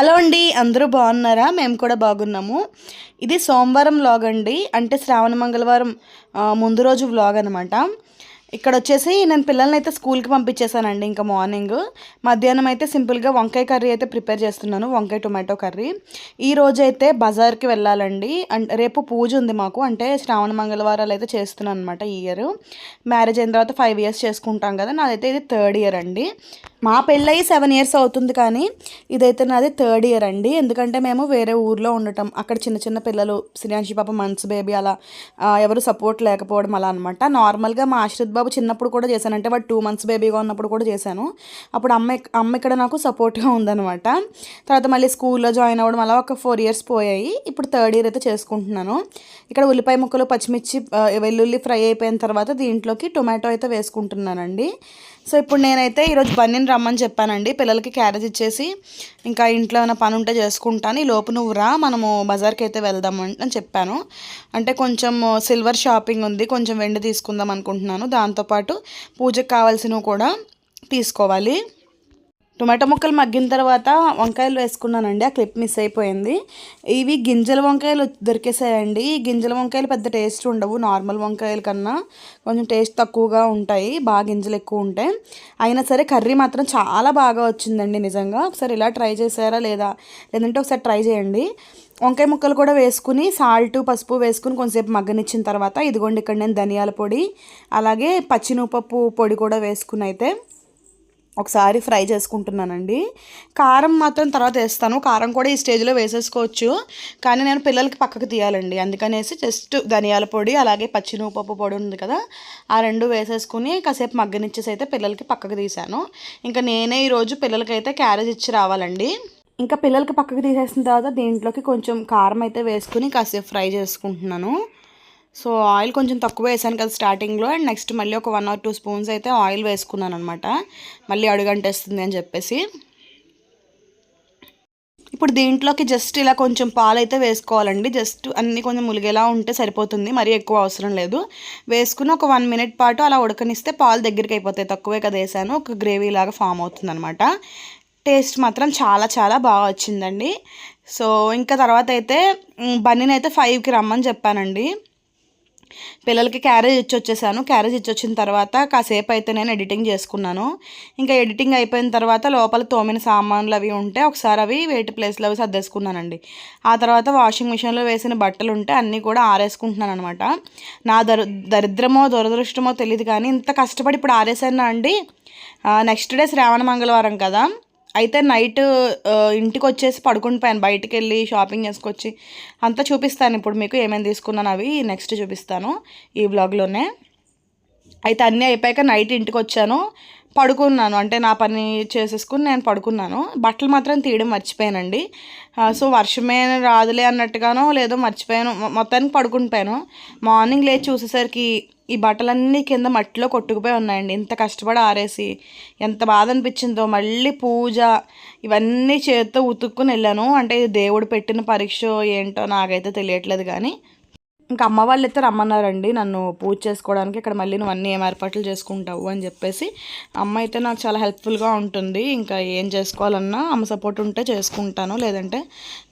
Hello అండి అందరూ బాగున్నారా? మేము కూడా బాగున్నాము. ఇది సోమవారం వ్లాగ్ అండి. అంటే శ్రావణ మంగళవారం ముందు రోజు వ్లాగ్ అనమాట ఇక్కడ వచ్చేసి నేను పిల్లల్ని అయితే స్కూల్కి పంపించేశానండి ఇంకా మార్నింగ్. మధ్యాహ్నం అయితే సింపుల్గా వంకాయ కర్రీ అయితే ప్రిపేర్ చేస్తున్నాను వంకాయ టొమాటో కర్రీ. ఈ రోజు అయితే బజార్కి వెళ్ళాలండి. అంటే రేపు పూజ ఉంది మాకు. అంటే శ్రావణ మంగళవారాలు అయితే చేస్తున్నాను అనమాట ఈ ఇయర్. మ్యారేజ్ అయిన తర్వాత ఫైవ్ ఇయర్స్ చేసుకుంటాం కదా నాదైతే ఇది థర్డ్ ఇయర్ అండి. మా పెళ్ళయి సెవెన్ ఇయర్స్ అవుతుంది కానీ ఇదైతే నాది థర్డ్ ఇయర్ అండి. ఎందుకంటే మేము వేరే ఊర్లో ఉండటం అక్కడ చిన్న చిన్న పిల్లలు శ్రీయాంశి పాప మంత్స్ బేబీ అలా ఎవరు సపోర్ట్ లేకపోవడం అలా అనమాట నార్మల్గా మా ఆశ్రిత్ బాబు చిన్నప్పుడు కూడా చేశాను అంటే వాడు టూ మంత్స్ బేబీగా ఉన్నప్పుడు కూడా చేశాను. అప్పుడు అమ్మ అమ్మ ఇక్కడ నాకు సపోర్ట్గా ఉందనమాట తర్వాత మళ్ళీ స్కూల్లో జాయిన్ అవ్వడం అలా ఒక ఫోర్ ఇయర్స్ పోయాయి. ఇప్పుడు థర్డ్ ఇయర్ అయితే చేసుకుంటున్నాను. ఇక్కడ ఉల్లిపాయ ముక్కలు పచ్చిమిర్చి వెల్లుల్లి ఫ్రై అయిపోయిన తర్వాత దీంట్లోకి టొమాటో అయితే వేసుకుంటున్నానండి. సో ఇప్పుడు నేనైతే ఈరోజు బన్నీని రమ్మని చెప్పానండి. పిల్లలకి క్యారేజ్ ఇచ్చేసి ఇంకా ఇంట్లో ఏమైనా పని ఉంటే చేసుకుంటాను. ఈ లోపు నువ్వు రా మనము బజార్కి అయితే వెళ్దాం అని చెప్పాను. అంటే కొంచెం సిల్వర్ షాపింగ్ ఉంది కొంచెం వెండి తీసుకుందాం అనుకుంటున్నాను. దాంతోపాటు పూజకు కావాల్సినవి కూడా తీసుకోవాలి. టొమాటో ముక్కలు మగ్గిన తర్వాత వంకాయలు వేసుకున్నానండి ఆ క్లిప్ మిస్ అయిపోయింది. ఇవి గింజల వంకాయలు దొరికేసాయండి. ఈ గింజల వంకాయలు పెద్ద టేస్ట్ ఉండవు నార్మల్ వంకాయల కన్నా కొంచెం టేస్ట్ తక్కువగా ఉంటాయి బాగా గింజలు ఎక్కువ ఉంటాయి. అయినా సరే కర్రీ మాత్రం చాలా బాగా వచ్చిందండి నిజంగా. ఒకసారి ఇలా ట్రై చేశారా లేదా లేదంటే ఒకసారి ట్రై చేయండి. వంకాయ ముక్కలు కూడా వేసుకుని సాల్ట్ పసుపు వేసుకుని కొంచెంసేపు మగ్గనిచ్చిన తర్వాత ఇదిగోండి ఇక్కడ నేను ధనియాల పొడి అలాగే పచ్చినూపప్పు పొడి కూడా వేసుకుని అయితే ఒకసారి ఫ్రై చేసుకుంటున్నానండి. కారం మాత్రం తర్వాత వేస్తాను. కారం కూడా ఈ స్టేజ్లో వేసేసుకోవచ్చు. కానీ నేను పిల్లలకి పక్కకు తీయాలండి. అందుకనేసి జస్ట్ ధనియాల పొడి అలాగే పచ్చినూపప్పు పొడి ఉంది కదా ఆ రెండు వేసేసుకుని కాసేపు మగ్గనిచ్చేసి అయితే పిల్లలకి పక్కకు తీశాను. ఇంకా నేనే ఈరోజు పిల్లలకైతే క్యారేజ్ ఇచ్చి రావాలండి. ఇంకా పిల్లలకి పక్కకు తీసేసిన తర్వాత దీంట్లోకి కొంచెం కారం అయితే వేసుకుని కాసేపు ఫ్రై చేసుకుంటున్నాను. సో ఆయిల్ కొంచెం తక్కువ వేసాను కదా స్టార్టింగ్లో అండ్ నెక్స్ట్ మళ్ళీ ఒక వన్ ఆర్ టూ స్పూన్స్ అయితే ఆయిల్ వేసుకున్నాను అనమాట మళ్ళీ అడుగంటేస్తుంది అని చెప్పేసి. ఇప్పుడు దీంట్లోకి జస్ట్ ఇలా కొంచెం పాలైతే వేసుకోవాలండి. జస్ట్ అన్నీ కొంచెం ములిగేలా ఉంటే సరిపోతుంది. మరీ ఎక్కువ అవసరం లేదు. వేసుకుని ఒక వన్ మినిట్ పాటు అలా ఉడకనిస్తే పాలు దగ్గరికి అయిపోతాయి. తక్కువే కదా వేసాను. ఒక గ్రేవీ లాగా ఫామ్ అవుతుంది అనమాట టేస్ట్ మాత్రం చాలా చాలా బాగా వచ్చిందండి. సో ఇంకా తర్వాత అయితే మ్, బన్నీని అయితే ఫైవ్కి రమ్మని చెప్పానండి. పిల్లలకి క్యారేజ్ ఇచ్చి వచ్చేసాను క్యారేజ్ ఇచ్చి వచ్చిన తర్వాత కాసేపు అయితే నేను ఎడిటింగ్ చేసుకున్నాను. ఇంకా ఎడిటింగ్ అయిపోయిన తర్వాత లోపల తోమిన సామాన్లు అవి ఉంటే ఒకసారి అవి వేటి ప్లేస్లో అవి సర్దేసుకున్నానండి. ఆ తర్వాత వాషింగ్ మిషన్లో వేసిన బట్టలు ఉంటే అన్నీ కూడా ఆరేసుకుంటున్నాను అనమాట నా దరి దరిద్రమో దురదృష్టమో తెలియదు కానీ ఇంత కష్టపడి ఇప్పుడు ఆరేసాను అండి? నెక్స్ట్ డే శ్రావణ మంగళవారం కదా. అయితే నైట్ ఇంటికి వచ్చేసి పడుకుని బయటికి వెళ్ళి షాపింగ్ చేసుకొచ్చి అంతా చూపిస్తాను. ఇప్పుడు మీకు ఏమేమి తీసుకున్నాను అవి నెక్స్ట్ చూపిస్తాను ఈ బ్లాగ్లోనే అయితే అన్నీ అయిపోయాక నైట్ ఇంటికి వచ్చాను పడుకున్నాను. అంటే నా పని చేసేసుకుని నేను పడుకున్నాను. బట్టలు మాత్రం తీయడం మర్చిపోయానండి. సో వర్షమే రాదులే అన్నట్టుగానో లేదో మర్చిపోయాను. మొత్తానికి పడుకుండిపోయాను. మార్నింగ్ లేచి చూసేసరికి ఈ బట్టలన్నీ కింద మట్టిలో కొట్టుకుపోయి ఉన్నాయండి. ఇంత కష్టపడి ఆరేసి ఎంత బాధ అనిపించిందో మళ్ళీ పూజ ఇవన్నీ చేత్తో ఉతుక్కుని వెళ్ళాను. అంటే ఇది దేవుడు పెట్టిన పరీక్ష ఏంటో నాకైతే తెలియట్లేదు కానీ ఇంకా అమ్మ వాళ్ళు అయితే రమ్మన్నారండి నన్ను పూజ చేసుకోవడానికి. ఇక్కడ మళ్ళీ నువ్వు అన్నీ ఏం ఏర్పాట్లు చేసుకుంటావు అని చెప్పేసి. అమ్మ అయితే నాకు చాలా హెల్ప్ఫుల్గా ఉంటుంది. ఇంకా ఏం చేసుకోవాలన్నా అమ్మ సపోర్ట్ ఉంటే చేసుకుంటాను. లేదంటే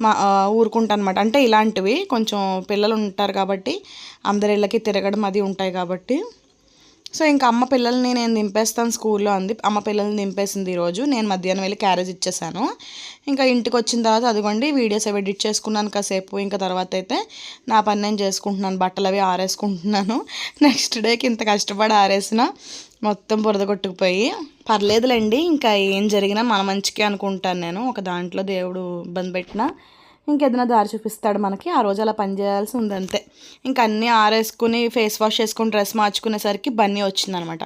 మా ఊరుకుంటాను అనమాట అంటే ఇలాంటివి కొంచెం పిల్లలు ఉంటారు కాబట్టి అందరి ఇళ్ళకి తిరగడం అది ఉంటాయి కాబట్టి. సో ఇంకా అమ్మ పిల్లల్ని నేను దింపేస్తాను స్కూల్లో అంది. అమ్మ పిల్లల్ని దింపేసింది ఈరోజు. నేను మధ్యాహ్నం వెళ్ళి క్యారేజ్ ఇచ్చేసాను. ఇంకా ఇంటికి వచ్చిన తర్వాత అదిగోండి వీడియోస్ అవి ఎడిట్ చేసుకున్నాను కాసేపు. ఇంకా తర్వాత అయితే నా పని నేను చేసుకుంటున్నాను. బట్టలు అవి ఆరేసుకుంటున్నాను. నెక్స్ట్ డేకి ఇంత కష్టపడి ఆరేసిన మొత్తం బురద కొట్టుకుపోయి. పర్లేదులేండి ఇంకా ఏం జరిగినా మన మంచికే అనుకుంటాను నేను. ఒక దాంట్లో దేవుడు ఇబ్బంది పెట్టినా ఇంకేదైనా దారి చూపిస్తాడు మనకి ఆ రోజు అలా పని చేయాల్సి ఉంది అంతే ఇంకా అన్నీ ఆరేసుకుని ఫేస్ వాష్ చేసుకుని డ్రెస్ మార్చుకునేసరికి బన్నీ వచ్చిందనమాట.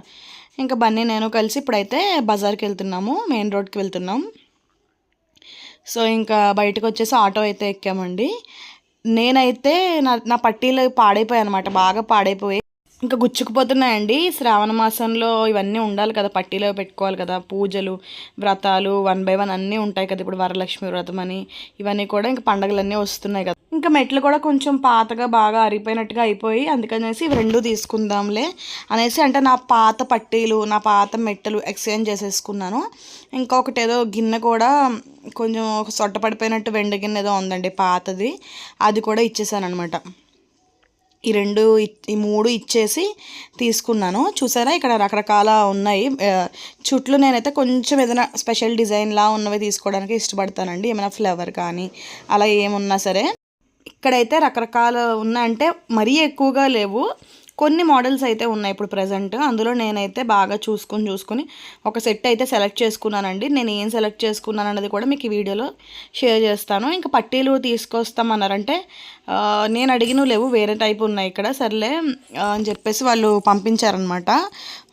ఇంకా బన్నీ నేను కలిసి ఇప్పుడైతే బజార్కి వెళ్తున్నాము మెయిన్ రోడ్కి వెళ్తున్నాం. సో ఇంకా బయటకు వచ్చేసి ఆటో అయితే ఎక్కామండి. నేనైతే నా నా పట్టీలు పాడైపోయాయి అనమాట బాగా పాడైపోయి ఇంకా గుచ్చుకుపోతున్నాయండి. శ్రావణ మాసంలో ఇవన్నీ ఉండాలి కదా పట్టీలో పెట్టుకోవాలి కదా పూజలు వ్రతాలు వన్ బై వన్ అన్నీ ఉంటాయి కదా ఇప్పుడు వరలక్ష్మి వ్రతం అని. ఇవన్నీ కూడా ఇంకా పండగలన్నీ వస్తున్నాయి కదా. ఇంకా మెట్లు కూడా కొంచెం పాతగా బాగా అరిగిపోయినట్టుగా అయిపోయి అందుకనేసి ఇవి రెండు తీసుకుందాంలే అనేసి అంటే నా పాత పట్టీలు నా పాత మెట్టలు ఎక్స్చేంజ్ చేసేసుకున్నాను. ఇంకొకటి ఏదో గిన్నె కూడా కొంచెం ఒక సొట్ట పడిపోయినట్టు వెండి గిన్నె ఏదో ఉందండి పాతది. అది కూడా ఇచ్చేసాను అనమాట ఈ రెండు ఈ మూడు ఇచ్చేసి తీసుకున్నాను. చూసారా? ఇక్కడ రకరకాల ఉన్నాయి. చుట్లు నేనైతే కొంచెం ఏదైనా స్పెషల్ డిజైన్లా ఉన్నవి తీసుకోవడానికి ఇష్టపడతానండి. ఏమైనా ఫ్లవర్ కానీ అలా ఏమున్నా సరే. ఇక్కడైతే రకరకాల ఉన్నాయంటే మరీ ఎక్కువగా లేవు. కొన్ని మోడల్స్ అయితే ఉన్నాయి ఇప్పుడు ప్రజెంట్. అందులో నేనైతే బాగా చూసుకుని చూసుకుని ఒక సెట్ అయితే సెలెక్ట్ చేసుకున్నానండి. నేను ఏం సెలెక్ట్ చేసుకున్నాను అన్నది కూడా మీకు ఈ వీడియోలో షేర్ చేస్తాను. ఇంకా పట్టీలు తీసుకొస్తామన్నారంటే నేను అడిగినవి లేవు వేరే టైప్ ఉన్నాయి ఇక్కడ. సర్లే అని చెప్పేసి వాళ్ళు పంపించారనమాట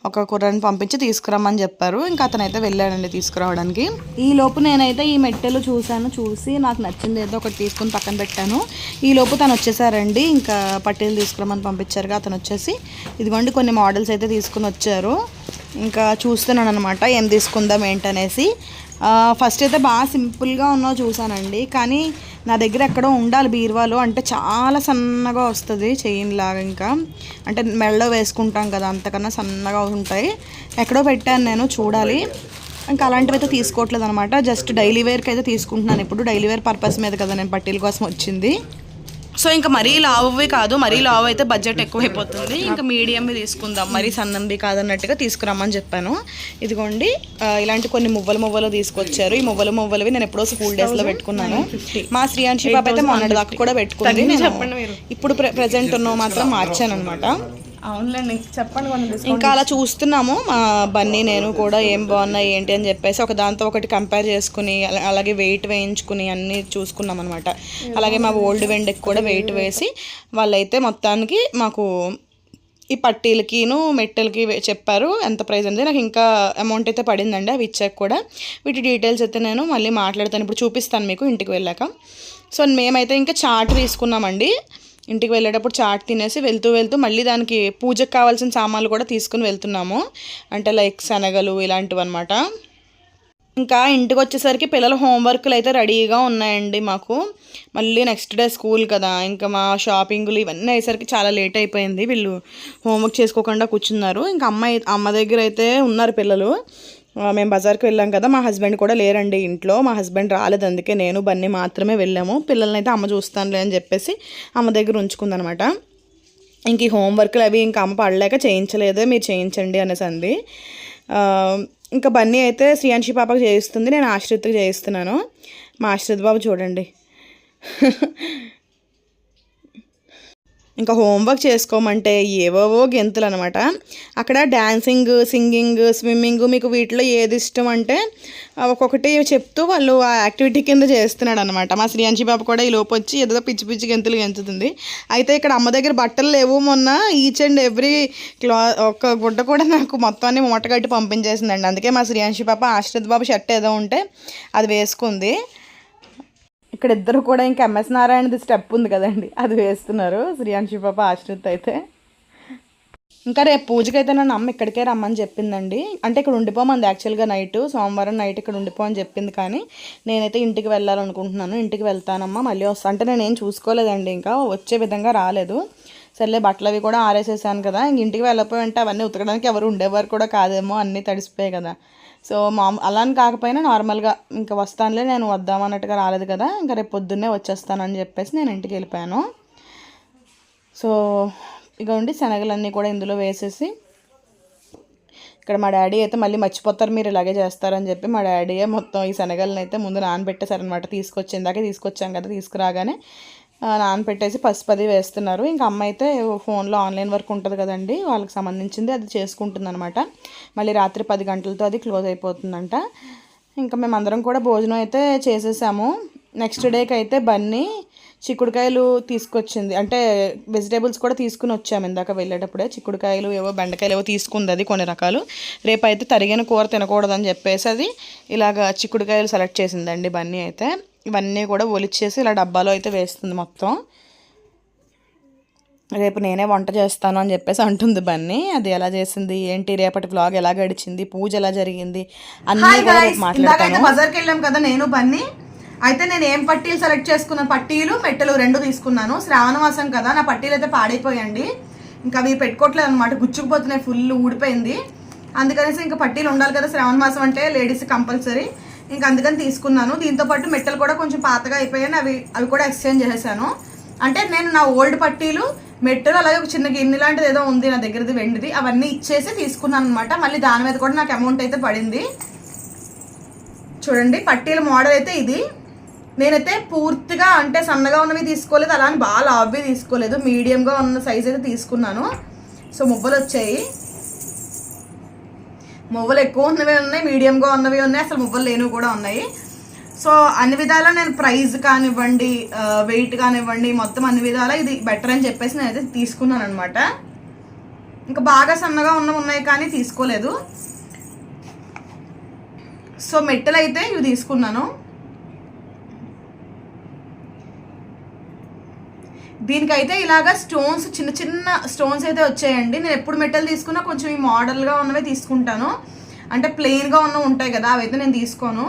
ఒక కుర్రని పంపించి తీసుకురమ్మని చెప్పారు. ఇంకా అతనైతే వెళ్ళాడండి తీసుకురావడానికి. ఈ లోపు నేనైతే ఈ మెట్టెలు చూశాను చూసి నాకు నచ్చింది ఏదో ఒకటి తీసుకుని పక్కన పెట్టాను. ఈ లోపు తను వచ్చేసారండి. ఇంకా పట్టీలు తీసుకురమ్మని పంపించారుగా అతను వచ్చేసి. ఇదిగోండి కొన్ని మోడల్స్ అయితే తీసుకుని వచ్చారు. ఇంకా చూస్తున్నాను అనమాట ఏం తీసుకుందాం ఏంటనేసి. ఫస్ట్ అయితే బాగా సింపుల్గా ఉన్నో చూసానండి. కానీ నా దగ్గర ఎక్కడో ఉండాలి బీరువాలో అంటే చాలా సన్నగా వస్తుంది చైన్ లాగా ఇంకా. అంటే మెళ్ళో వేసుకుంటాం కదా అంతకన్నా సన్నగా ఉంటాయి. ఎక్కడో పెట్టాను నేను చూడాలి. ఇంకా అలాంటివి అయితే తీసుకోవట్లేదు అనమాట. జస్ట్ డైలీ వేర్కి అయితే తీసుకుంటున్నాను. ఇప్పుడు డైలీ వేర్ పర్పస్ మీద కదా నేను పట్టీల కోసం వచ్చింది. సో ఇంకా మరీ లావువి కాదు మరీ లావు అయితే బడ్జెట్ ఎక్కువైపోతుంది. ఇంకా మీడియంవి తీసుకుందాం. మరీ సన్నంవి కాదన్నట్టుగా తీసుకురమ్మని చెప్పాను. ఇదిగోండి ఇలాంటి కొన్ని మువ్వలు మువ్వలు తీసుకొచ్చారు. ఈ మువ్వలు మువ్వలవి నేను ఎప్పుడో స్కూల్ డేస్లో పెట్టుకున్నాను. మా శ్రీయాంశి పాప అయితే మొన్నటి దాకా కూడా పెట్టుకుంది. నేను ఇప్పుడు ప్రెసెంట్ ఉన్న మాత్రం మార్చాను అనమాట అవునులేండి చెప్పండి కొంచెం ఇంకా అలా చూస్తున్నాము. మా బన్నీ నేను కూడా ఏం బాగున్నాయి ఏంటి అని చెప్పేసి ఒక దాంతో ఒకటి కంపేర్ చేసుకుని అలా- అలాగే వెయిట్ వేయించుకుని అన్నీ చూసుకున్నాం అనమాట అలాగే మా ఓల్డ్ వెండకి కూడా వెయిట్ వేసి వాళ్ళైతే మొత్తానికి మాకు ఈ పట్టీలకిను మెట్టెలకి చెప్పారు ఎంత ప్రైస్ అనేది. నాకు ఇంకా అమౌంట్ అయితే పడిందండి అవి ఇచ్చాక కూడా. వీటి డీటెయిల్స్ అయితే నేను మళ్ళీ మాట్లాడతాను. ఇప్పుడు చూపిస్తాను మీకు ఇంటికి వెళ్ళాక. సో మేమైతే ఇంకా చాట్ తీసుకున్నామండి. ఇంటికి వెళ్ళేటప్పుడు చాట్ తినేసి వెళ్తూ వెళ్తూ మళ్ళీ దానికి పూజకు కావాల్సిన సామాన్లు కూడా తీసుకుని వెళ్తున్నాము. అంటే లైక్ శనగలు ఇలాంటివి అనమాట ఇంకా ఇంటికి వచ్చేసరికి పిల్లల హోంవర్క్లు అయితే రెడీగా ఉన్నాయండి మాకు. మళ్ళీ నెక్స్ట్ డే స్కూల్ కదా ఇంకా మా షాపింగ్లు ఇవన్నీ అయ్యేసరికి చాలా లేట్ అయిపోయింది. వీళ్ళు హోంవర్క్ చేసుకోకుండా కూర్చున్నారు. ఇంకా అమ్మాయి అమ్మ దగ్గర అయితే ఉన్నారు పిల్లలు. మేము బజార్కి వెళ్ళాం కదా మా హస్బెండ్ కూడా లేరండి ఇంట్లో. మా హస్బెండ్ రాలేదు అందుకే నేను బన్నీ మాత్రమే వెళ్ళాము. పిల్లల్ని అయితే అమ్మ చూస్తానులే అని చెప్పేసి అమ్మ దగ్గర ఉంచుకుందనమాట. ఇంక ఈ హోంవర్క్లు అవి ఇంకా అమ్మ పడలేక చేయించలేదే మీరు చేయించండి అనేసి అంది. ఇంకా బన్నీ అయితే శ్రీయాంశి పాపకు చేయిస్తుంది నేను ఆశ్రిత్కి చేయిస్తున్నాను. మా ఆశ్రిత్ బాబు చూడండి. ఇంకా హోంవర్క్ చేసుకోమంటే ఏవేవో గెంతులు అనమాట అక్కడ డ్యాన్సింగ్ సింగింగ్ స్విమ్మింగ్ మీకు వీటిలో ఏది ఇష్టం అంటే ఒక్కొక్కటి చెప్తూ వాళ్ళు ఆ యాక్టివిటీ కింద చేస్తున్నాడు అనమాట మా శ్రీయాంశి బాబు కూడా ఈ లోపు వచ్చి ఏదో పిచ్చి పిచ్చి గెంతులు గెంచుతుంది అయితే ఇక్కడ అమ్మ దగ్గర బట్టలు లేవు మొన్న ఈచ్ అండ్ ఎవ్రీ క్లా ఒక గుడ్డ కూడా నాకు మొత్తాన్ని మూట కట్టి పంపించేసిందండి. అందుకే మా శ్రీయాంశి పాప ఆశ్రిత్ బాబు షర్ట్ ఏదో ఉంటే అది వేసుకుంది. ఇక్కడ ఇద్దరు కూడా ఇంకా ఎంఎస్ నారాయణది స్టెప్ ఉంది కదండి. అది వేస్తున్నారు. శ్రీయాంశి పాప ఆశ్రిత్ అయితే. ఇంకా రేపు పూజకైతే నన్ను అమ్మ ఇక్కడికే రమ్మని చెప్పిందండి. అంటే ఇక్కడ ఉండిపోమంది యాక్చువల్గా నైట్ సోమవారం నైట్ ఇక్కడ ఉండిపోమని చెప్పింది కానీ నేనైతే ఇంటికి వెళ్ళాలనుకుంటున్నాను. ఇంటికి వెళ్తానమ్మా మళ్ళీ వస్తా. అంటే నేను ఏం చూసుకోలేదండి. ఇంకా వచ్చే విధంగా రాలేదు. సర్లే బట్టలు అవి కూడా ఆరేసేసాను కదా. ఇంక ఇంటికి వెళ్ళిపోయి ఉంటే అవన్నీ ఉతకడానికి ఎవరు ఉండేవారు కూడా కాదేమో అన్నీ తడిసిపోయాయి కదా. సో మామ్ అలా అని కాకపోయినా నార్మల్గా ఇంకా వస్తానులే నేను వద్దామన్నట్టుగా రాలేదు కదా ఇంకా రేపు పొద్దున్నే వచ్చేస్తానని చెప్పేసి నేను ఇంటికి వెళ్ళిపోయాను. సో ఇక ఉండి శనగలన్నీ కూడా ఇందులో వేసేసి ఇక్కడ మా డాడీ అయితే మళ్ళీ మర్చిపోతారు మీరు ఇలాగే చేస్తారని చెప్పి మా డాడీయే మొత్తం ఈ శనగలను అయితే ముందు నానబెట్టేశారనమాట తీసుకొచ్చిందాకే తీసుకొచ్చాం కదా తీసుకురాగానే. నానపెట్టేసి నానబెట్టేసి పసుపు అది వేస్తున్నారు. ఇంకా అమ్మ అయితే ఫోన్లో ఆన్లైన్ వర్క్ ఉంటుంది కదండి వాళ్ళకి సంబంధించింది అది చేసుకుంటుందనమాట మళ్ళీ రాత్రి పది గంటలతో అది క్లోజ్ అయిపోతుందంట. ఇంకా మేము అందరం కూడా భోజనం అయితే చేసేసాము. నెక్స్ట్ డేకి అయితే బన్నీ చిక్కుడుకాయలు తీసుకొచ్చింది. అంటే వెజిటేబుల్స్ కూడా తీసుకుని వచ్చాము ఇందాక వెళ్ళేటప్పుడే. చిక్కుడుకాయలు ఏవో బెండకాయలు ఏవో తీసుకుంది అది కొన్ని రకాలు. రేపు అయితే తరిగిన కూర తినకూడదని చెప్పేసి అది ఇలాగ చిక్కుడుకాయలు సెలెక్ట్ చేసిందండి బన్నీ అయితే. ఇవన్నీ కూడా ఒలిచేసి ఇలా డబ్బాలో అయితే వేస్తుంది మొత్తం. రేపు నేనే వంట చేస్తాను అని చెప్పేసి అంటుంది బన్నీ. అది ఎలా చేసింది? ఏంటి? రేపటి వ్లాగ్ ఎలా గడిచింది? పూజ ఎలా జరిగింది? అన్నీ కూడా రేపు మాట్లాడతాను. బజార్కి వెళ్ళాం కదా నేను బన్నీ. అయితే నేను ఏం పట్టీలు సెలెక్ట్ చేసుకున్న పట్టీలు మెట్టలు రెండు తీసుకున్నాను. శ్రావణ మాసం కదా నా పట్టీలు అయితే పాడైపోయండి ఇంకా అవి పెట్టుకోవట్లేదు అనమాట గుచ్చుకుపోతున్నాయి ఫుల్ ఊడిపోయింది. అందుకనేసి ఇంకా పట్టీలు ఉండాలి కదా శ్రావణ మాసం అంటే లేడీస్ కంపల్సరీ. ఇంకా అందుకని తీసుకున్నాను. దీంతో పాటు మెట్టలు కూడా కొంచెం పాతగా అయిపోయాయి అవి అవి కూడా ఎక్స్చేంజ్ చేసేసాను. అంటే నేను నా ఓల్డ్ పట్టీలు మెట్టలు అలాగే ఒక చిన్న గిన్నె లాంటిది ఏదో ఉంది నా దగ్గరది వెండిది అవన్నీ ఇచ్చేసి తీసుకున్నాను అనమాట మళ్ళీ దాని మీద కూడా నాకు అమౌంట్ అయితే పడింది. చూడండి పట్టీల మోడల్ అయితే ఇది. నేనైతే పూర్తిగా అంటే సన్నగా ఉన్నవి తీసుకోలేదు అలా అని బాగా లావ్వి తీసుకోలేదు. మీడియంగా ఉన్న సైజ్ అయితే తీసుకున్నాను. సో మువ్వలు వచ్చాయి. మువ్వలు ఎక్కువ ఉన్నవి ఉన్నాయి మీడియంగా ఉన్నవి ఉన్నాయి అసలు మువ్వలు లేనివి కూడా ఉన్నాయి. సో అన్ని విధాలా నేను ప్రైస్ కానివ్వండి వెయిట్ కానివ్వండి మొత్తం అన్ని విధాలా ఇది బెటర్ అని చెప్పేసి నేనైతే తీసుకున్నాను అనమాట ఇంకా బాగా సన్నగా ఉన్నవి ఉన్నాయి కానీ తీసుకోలేదు. సో మెట్టలు అయితే ఇవి తీసుకున్నాను. దీనికైతే ఇలాగా స్టోన్స్ చిన్న చిన్న స్టోన్స్ అయితే వచ్చాయండి. నేను ఎప్పుడు మెటల్ తీసుకున్నా కొంచెం ఈ మోడల్గా ఉన్నవే తీసుకుంటాను. అంటే ప్లెయిన్గా ఉన్నవి ఉంటాయి కదా అవైతే నేను తీసుకోను.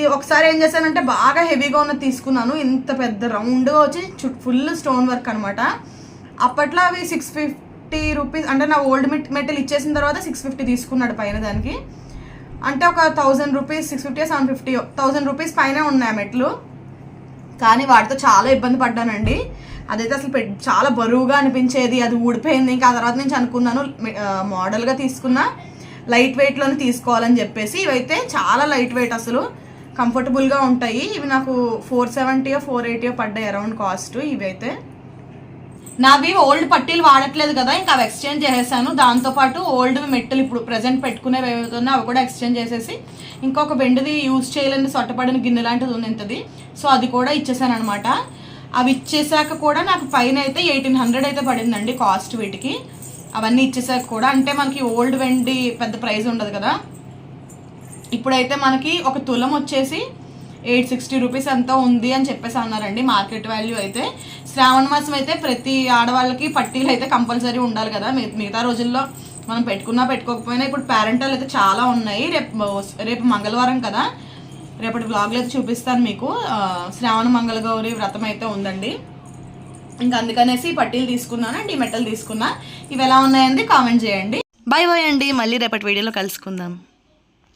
ఈ ఒకసారి ఏం చేశానంటే బాగా హెవీగా ఉన్నది తీసుకున్నాను. ఇంత పెద్ద రౌండ్గా వచ్చి ఫుల్ స్టోన్ వర్క్ అనమాట అప్పట్లో అవి సిక్స్ ఫిఫ్టీ రూపీస్ అంటే నా ఓల్డ్ మెట్ మెటల్ ఇచ్చేసిన తర్వాత సిక్స్ ఫిఫ్టీ తీసుకున్నాడు పైన దానికి. అంటే ఒక thousand rupees six fifty seven fifty thousand rupees పైన ఉన్నాయి ఆ మెట్లు కానీ వాటితో చాలా ఇబ్బంది పడ్డానండి. అదైతే అసలు చాలా బరువుగా అనిపించేది. అది ఊడిపోయింది. ఇంకా ఆ తర్వాత నుంచి అనుకున్నాను మోడల్గా తీసుకున్న. లైట్ వెయిట్లోనే తీసుకోవాలని చెప్పేసి ఇవైతే చాలా లైట్ వెయిట్ అసలు. కంఫర్టబుల్గా ఉంటాయి. ఇవి నాకు ఫోర్ సెవెంటీయో ఫోర్ ఎయిటీయో పడ్డాయి అరౌండ్ కాస్ట్ ఇవైతే. నావి ఓల్డ్ పట్టీలు వాడట్లేదు కదా ఇంకా అవి ఎక్స్చేంజ్ చేసేసాను. దాంతోపాటు ఓల్డ్ మెట్టలు ఇప్పుడు ప్రజెంట్ పెట్టుకునేవి ఏవైతున్నాయో అవి కూడా ఎక్స్చేంజ్ చేసేసి ఇంకొక బెండ్ది యూజ్ చేయలేని సొట్టపడిన గిన్నె లాంటిది ఉంది ఇంతది. సో అది కూడా ఇచ్చేసాను అనమాట అవి ఇచ్చేసాక కూడా నాకు పైన అయితే ఎయిటీన్ హండ్రెడ్ అయితే పడిందండి కాస్ట్ వీటికి. అవన్నీ ఇచ్చేసాక కూడా అంటే మనకి ఓల్డ్ వెండి పెద్ద ప్రైస్ ఉండదు కదా. ఇప్పుడైతే మనకి ఒక తులం వచ్చేసి ఎయిట్ సిక్స్టీ రూపీస్ ఎంతో ఉంది అని చెప్పేసి అన్నారండి. మార్కెట్ వాల్యూ అయితే శ్రావణ మాసం అయితే ప్రతి ఆడవాళ్ళకి పట్టీలు అయితే కంపల్సరీ ఉండాలి కదా. మిగతా రోజుల్లో మనం పెట్టుకున్నా పెట్టుకోకపోయినా ఇప్పుడు పేరెంటల్ అయితే చాలా ఉన్నాయి. రేపు రేపు మంగళవారం కదా. రేపటి బ్లాగ్లో అయితే చూపిస్తాను మీకు. శ్రావణ మంగళగౌరి వ్రతం అయితే ఉందండి. ఇంకా అందుకనేసి పట్టీలు తీసుకున్నాను అండ్ ఈ మెట్టలు తీసుకున్నా. ఇవి ఎలా ఉన్నాయండి? కామెంట్ చేయండి. బాయ్ బాయ్ అండి. మళ్ళీ రేపటి వీడియోలో కలుసుకుందాం.